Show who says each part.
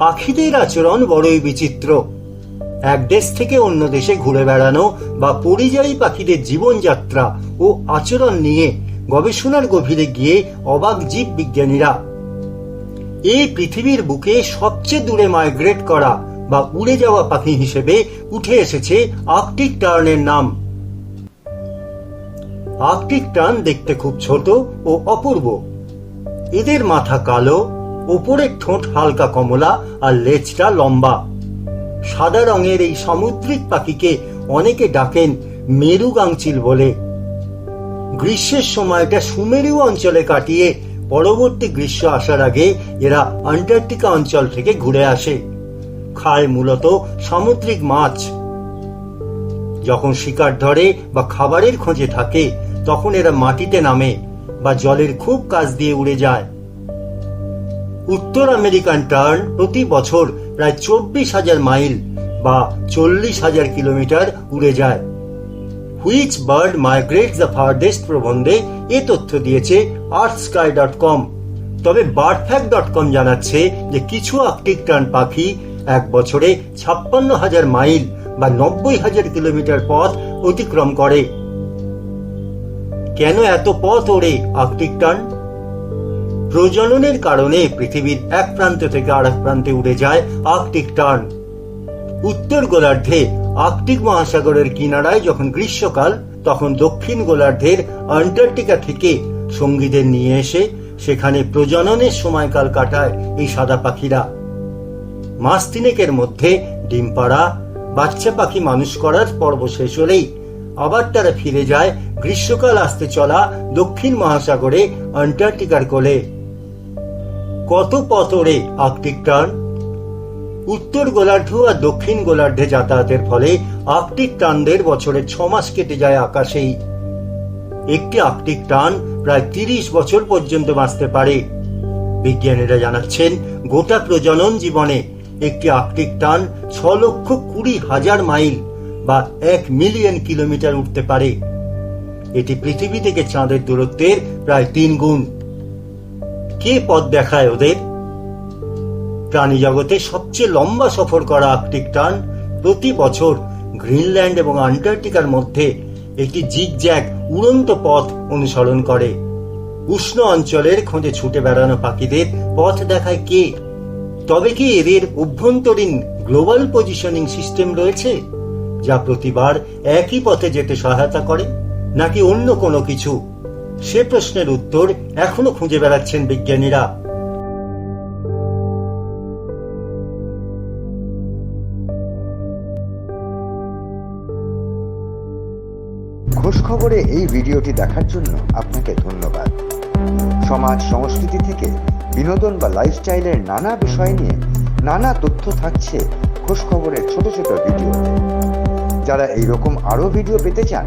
Speaker 1: পাখিদের আচরণ বড়ই বিচিত্র। এক দেশ থেকে অন্য দেশে ঘুরে বেড়ানো বা পরিযায়ী পাখিদের জীবনযাত্রা ও আচরণ নিয়ে গবেষণার গভীরে গিয়ে অবাক জীব বিজ্ঞানীরা এই পৃথিবীর বুকে সবচেয়ে দূরে মাইগ্রেট করা বা উড়ে যাওয়া পাখি হিসেবে উঠে এসেছে আর্কটিক টার্নের নাম। আর্কটিক টার্ন দেখতে খুব ছোট ও অপূর্ব। এদের মাথা কালো ওপরের ঠোঁট হালকা কমলা আর লেজটা লম্বা। সাদা রঙের এই সামুদ্রিক পাখিকে অনেকে ডাকেন মেরুগাংচিল বলে। গ্রীষ্মের সময়টা সুমেরু অঞ্চলে কাটিয়ে পরবর্তী গ্রীষ্ম আসার আগে এরা আন্টার্কটিকা অঞ্চল থেকে ঘুরে আসে। খায় মূলত সামুদ্রিক মাছ। যখন শিকার ধরে বা খাবারের খোঁজে থাকে, তখন এরা মাটিতে নামে বা জলের খুব কাছ দিয়ে উড়ে যায়। উত্তর আমেরিকান টার্ন প্রতি বছর প্রায় চব্বিশ হাজার মাইল বা চল্লিশ হাজার কিলোমিটার উড়ে যায়। Which bird migrate the farthest প্রবন্ধে এ তথ্য দিয়েছে আর্থ স্কাই ডট কম। তবে বার্ডফ্যাক ডট কম জানাচ্ছে যে কিছু আর্কটিক টার্ন পাখি এক বছরে ছাপ্পান্ন হাজার মাইল বা নব্বই হাজার কিলোমিটার পথ অতিক্রম করে। কেন এত পথ ওড়ে আর্কটিক টার্ন? প্রজননের কারণে পৃথিবীর এক প্রান্ত থেকে আরেক প্রান্তে উড়ে যায় আর্কটিক টার্ন। উত্তর গোলার্ধে আর্কটিক মহাসাগরের কিনারায় যখন গ্রীষ্মকাল, তখন দক্ষিণ গোলার্ধের আন্টার্কটিকা থেকে সঙ্গীদের নিয়ে এসে সেখানে প্রজননের সময়কাল কাটায় এই সাদা পাখিরা। মাস তিনেকের মধ্যে ডিম পাড়া, বাচ্চা পাখি মানুষ করার পর্ব শেষ হলেই আবার তারা ফিরে যায় গ্রীষ্মকাল আসতে চলা দক্ষিণ মহাসাগরে আন্টার্কটিকার কোলে। কত ওড়ে আর্কটিক টার্ন উত্তর গোলার্ধ আর দক্ষিণ গোলার্ধে যাতায়াতের ফলে আর্কটিক টানদের বছরে ছ মাস কেটে যায় আকাশেই। একটি আর্কটিক টান প্রায় তিরিশ বছর পর্যন্ত বাঁচতে পারে। বিজ্ঞানীরা জানাচ্ছেন, গোটা প্রজনন জীবনে একটি আর্কটিক টান ছ লক্ষ কুড়ি হাজার মাইল বা এক মিলিয়ন কিলোমিটার উঠতে পারে। এটি পৃথিবী থেকে চাঁদের দূরত্বের প্রায় তিন গুণ। কে পথ দেখায় ওদের? প্রাণী জগতে সবচেয়ে লম্বা সফর করা আর্কটিক টার্ন প্রতি বছর গ্রিনল্যান্ড এবং আন্টার্কটিকার মধ্যে একটি জিগজ্যাগ উড়ন্ত পথ অনুসরণ করে। উষ্ণ অঞ্চলের খোঁজে ছুটে বেড়ানো পাখিদের পথ দেখায় কে? তবে কি এদের অভ্যন্তরীণ গ্লোবাল পজিশনিং সিস্টেম রয়েছে, যা প্রতিবার একই পথে যেতে সহায়তা করে, নাকি অন্য কোনো কিছু? সে প্রশ্নের উত্তর এখনও খুঁজে বেড়াচ্ছেন বিজ্ঞানীরা।
Speaker 2: খবরে এই ভিডিওটি দেখার জন্য আপনাকে ধন্যবাদ। সমাজ সংস্কৃতি থেকে বিনোদন বা লাইফস্টাইলের নানা বিষয় নিয়ে নানা তথ্য থাকছে খোঁজ খবরের ছোট ছোট ভিডিওতে। যারা এইরকম আরও ভিডিও পেতে চান